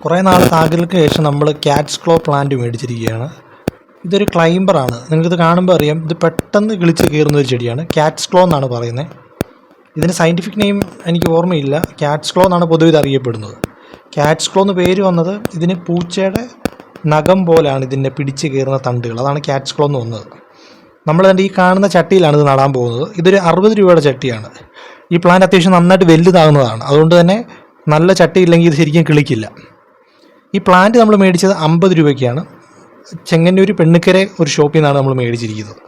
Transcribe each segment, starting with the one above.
കുറേ നാളത്തെ ആഗ്രഹങ്ങൾക്ക് ശേഷം നമ്മൾ ക്യാറ്റ്സ് ക്ലോ പ്ലാന്റ് മേടിച്ചിരിക്കുകയാണ്. ഇതൊരു ക്ലൈംബറാണ് നിങ്ങൾക്കിത് കാണുമ്പോൾ അറിയാം. ഇത് പെട്ടെന്ന് കിളിച്ച് കയറുന്ന ഒരു ചെടിയാണ്. ക്യാറ്റ്സ് ക്ലോ എന്നാണ് പറയുന്നത് ഇതിന് സയന്റിഫിക് നെയിം എനിക്ക് ഓർമ്മയില്ല. ക്യാറ്റ്സ് ക്ലോ എന്നാണ് പൊതുവെ ഇത് അറിയപ്പെടുന്നത്. ക്യാറ്റ്സ് ക്ലോ എന്ന് പേര് വന്നത് ഇതിന് പൂച്ചയുടെ നഖം പോലെയാണ് ഇതിന്റെ പിടിച്ച് കയറുന്ന തണ്ടുകൾ. അതാണ് ക്യാറ്റ്സ് ക്ലോ എന്ന് വന്നത്. നമ്മൾ ഈ കാണുന്ന ചട്ടിയിലാണ് ഇത് നടാൻ പോകുന്നത്. ഇതൊരു അറുപത് രൂപയുടെ ചട്ടിയാണ്. ഈ പ്ലാന്റ് അത്യാവശ്യം നന്നായിട്ട് വലുതാകുന്നതാണ്. അതുകൊണ്ട് തന്നെ നല്ല ചട്ടി ഇല്ലെങ്കിൽ ഇത് ശരിക്കും കിളിക്കില്ല. ഈ പ്ലാന്റ് നമ്മൾ മേടിച്ചത് അമ്പത് രൂപയ്ക്കാണ്. ചെങ്ങന്നൂർ പെണ്ണുക്കരെ ഒരു ഷോപ്പിൽ നിന്നാണ് നമ്മൾ മേടിച്ചിരിക്കുന്നത്.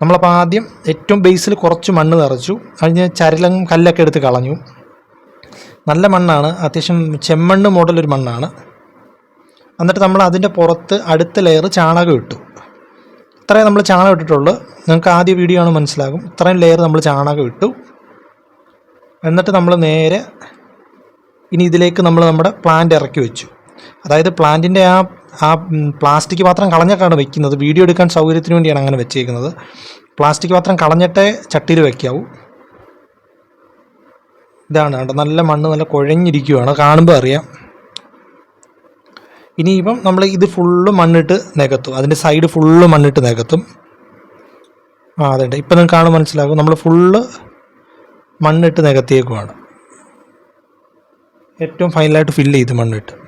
നമ്മളപ്പോൾ ആദ്യം ഏറ്റവും ബേസിൽ കുറച്ച് മണ്ണ് നിറച്ചു. കഴിഞ്ഞ് ചരലം കല്ലൊക്കെ എടുത്ത് കളഞ്ഞു. നല്ല മണ്ണാണ്. അത്യാവശ്യം ചെമ്മണ്ണ് മോഡൽ ഒരു മണ്ണാണ്. എന്നിട്ട് നമ്മൾ അതിന്റെ പുറത്ത് അടുത്ത ലെയർ ചാണകം ഇട്ടു. ഇത്രയും നമ്മൾ ചാണകം ഇട്ടിട്ടുള്ളൂ. നിങ്ങൾക്ക് ആദ്യ വീഡിയോ ആണ് മനസ്സിലാകും. ഇത്രയും ലെയർ നമ്മൾ ചാണകം ഇട്ടു. എന്നിട്ട് നമ്മൾ നേരെ ഇനി ഇതിലേക്ക് നമ്മൾ നമ്മുടെ പ്ലാന്റ് ഇറക്കി വെച്ചു. അതായത് പ്ലാന്റിന്റെ ആ ആ പ്ലാസ്റ്റിക് പാത്രം കളഞ്ഞിട്ടാണ് വെക്കുന്നത്. വീഡിയോ എടുക്കാൻ സൗകര്യത്തിന് വേണ്ടിയാണ് അങ്ങനെ വെച്ചേക്കുന്നത്. പ്ലാസ്റ്റിക് പാത്രം കളഞ്ഞിട്ടേ ചട്ടിയിൽ വെക്കാവൂ. ഇതാണ് കേട്ടോ. നല്ല മണ്ണ് നല്ല കുഴഞ്ഞിരിക്കുകയാണ് കാണുമ്പോൾ അറിയാം. ഇനിയിപ്പം നമ്മൾ ഇത് ഫുള്ള് മണ്ണിട്ട് നികത്തും. അതിന്റെ സൈഡ് ഫുള്ള് മണ്ണിട്ട് നികത്തും. ആ അതെ ഇപ്പം നിങ്ങൾക്ക് കാണുമ്പോൾ മനസ്സിലാകും. നമ്മൾ ഫുള്ള് മണ്ണിട്ട് നികത്തിയേക്കുവാണ്. ഏറ്റവും ഫൈനലായിട്ട് ഫില്ല് ചെയ്ത് മണ്ണിട്ട്.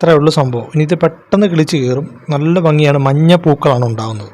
ഇത്രയേ ഉള്ളൂ സംഭവം. ഇനി ഇത് പെട്ടെന്ന് കിളിച്ച് കയറും. നല്ല ഭംഗിയാണ്. മഞ്ഞ പൂക്കളാണ് ഉണ്ടാകുന്നത്